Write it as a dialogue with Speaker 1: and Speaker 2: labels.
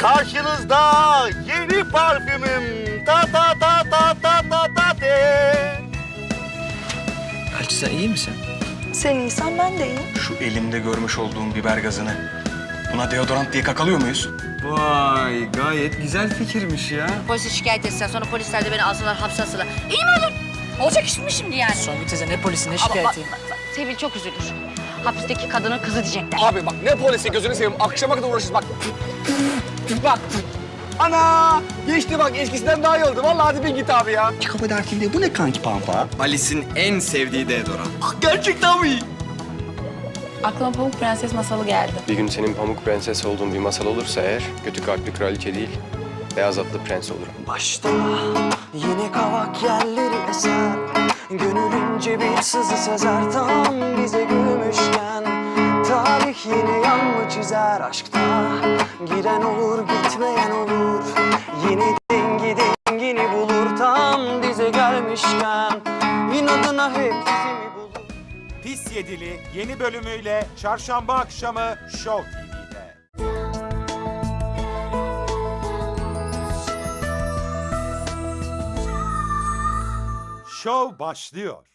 Speaker 1: Karşınızda yeni parfümüm. Ta ta ta ta ta ta ta te.
Speaker 2: Hacı sen iyi misin?
Speaker 3: Sen iyisen ben de iyiyim.
Speaker 4: Şu elimde görmüş olduğum biber gazını. Buna deodorant diye kakalıyor muyuz?
Speaker 2: Vay gayet güzel fikirmiş ya.
Speaker 5: Polise şikayet etsen sonra polisler de beni alsalar hapse alsalar. İyi mi olur? Olacak iş mi şimdi yani?
Speaker 6: Songül teyze ne polisi ne şikayeti.
Speaker 5: Sevil çok üzülür. Hapisteki kadının kızı diyecekler.
Speaker 7: Abi bak ne polisi gözünü seveyim. Akşama kadar uğraşırız bak. Bak. Ana! Geçti bak eskisinden daha iyi oldu. Vallahi hadi bin git abi ya.
Speaker 1: Kafa derken de bu ne kanki pampa?
Speaker 2: Alice'in en sevdiği deodorant.
Speaker 1: Gerçekten mi?
Speaker 6: Aklıma Pamuk Prenses masalı geldi.
Speaker 8: Bir gün senin pamuk prenses olduğun bir masal olursa eğer, kötü kalpli kraliçe değil, beyaz atlı prens olurum.
Speaker 9: Başta yine kavak yerleri eser Gönül ince bir sızı sezer tam bize gülmüşken Tarih yine yan mı çizer aşkta Giden olur gelmişken İnadına hep bizi mi bulur
Speaker 10: Pis Yedili yeni bölümüyle çarşamba akşamı Show TV'de. Show başlıyor.